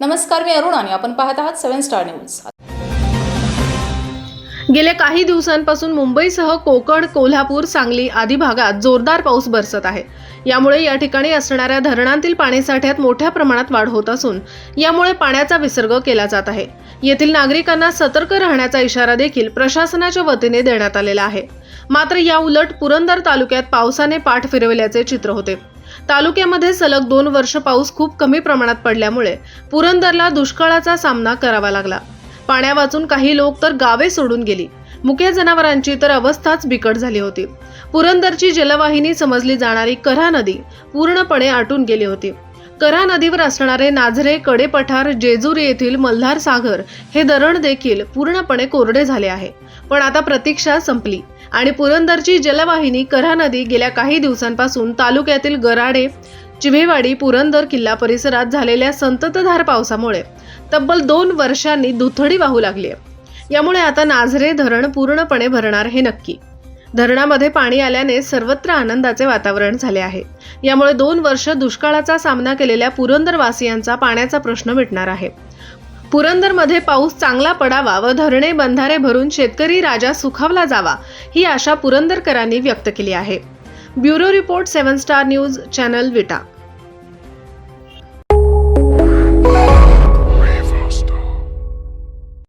नमस्कार मी अरुण आणि आपण पाहत आहात सेव्हन स्टार न्यूज. गेल्या काही दिवसांपासून मुंबईसह कोकण कोल्हापूर सांगली आदी भागात जोरदार पाऊस बरसत आहे. यामुळे या ठिकाणी असणाऱ्या धरणांतील पाणीसाठ्यात मोठ्या प्रमाणात वाढ होत असून यामुळे पाण्याचा विसर्ग केला जात आहे. येथील नागरिकांना सतर्क राहण्याचा इशारा देखील प्रशासनाच्या वतीने देण्यात आलेला आहे. मात्र या उलट पुरंदर तालुक्यात पावसाने पाठ फिरवल्याचे चित्र होते. तालुक्यामध्ये सलग दोन वर्ष पाऊस खूप कमी प्रमाणात पडल्यामुळे पुरंदरला दुष्काळाचा सामना करावा लागला. पाण्या वाचून काही लोक तर गावे सोडून गेली. मुक्या जनावरांची तर अवस्थाच बिकट झाली होती. पुरंदरची जलवाहिनी समजली जाणारी करा नदी पूर्णपणे आटून गेली होती. करा नदीवर असणारे नाझरे कडेपठार जेजूर येथील मल्हार सागर हे धरण देखील पूर्णपणे कोरडे झाले आहे. पण आता प्रतीक्षा संपली आणि पुरंदरची जलवाहिनी करा नदी गेल्या काही दिवसांपासून तालुक्यातील गराडे चिभेवाडी पुरंदर किल्ला परिसरात झालेल्या संततधार पावसामुळे तब्बल दोन वर्षांनी दुथडी वाहू लागली आहे. यामुळे आता नाझरे धरण पूर्णपणे भरणार हे नक्की. धरणामध्ये पाणी आल्याने सर्वत्र आनंदाचे वातावरण झाले आहे. यामुळे दोन वर्ष दुष्काळाचा सामना केलेल्या पुरंदरवासियांचा पाण्याचा प्रश्न मिटणार आहे. पुरंदरमध्ये पाऊस चांगला पडावा व धरणे बंधारे भरून शेतकरी राजा सुखावला जावा ही आशा पुरंदरकरांनी व्यक्त केली आहे. Bureau report seven star news channel Vita.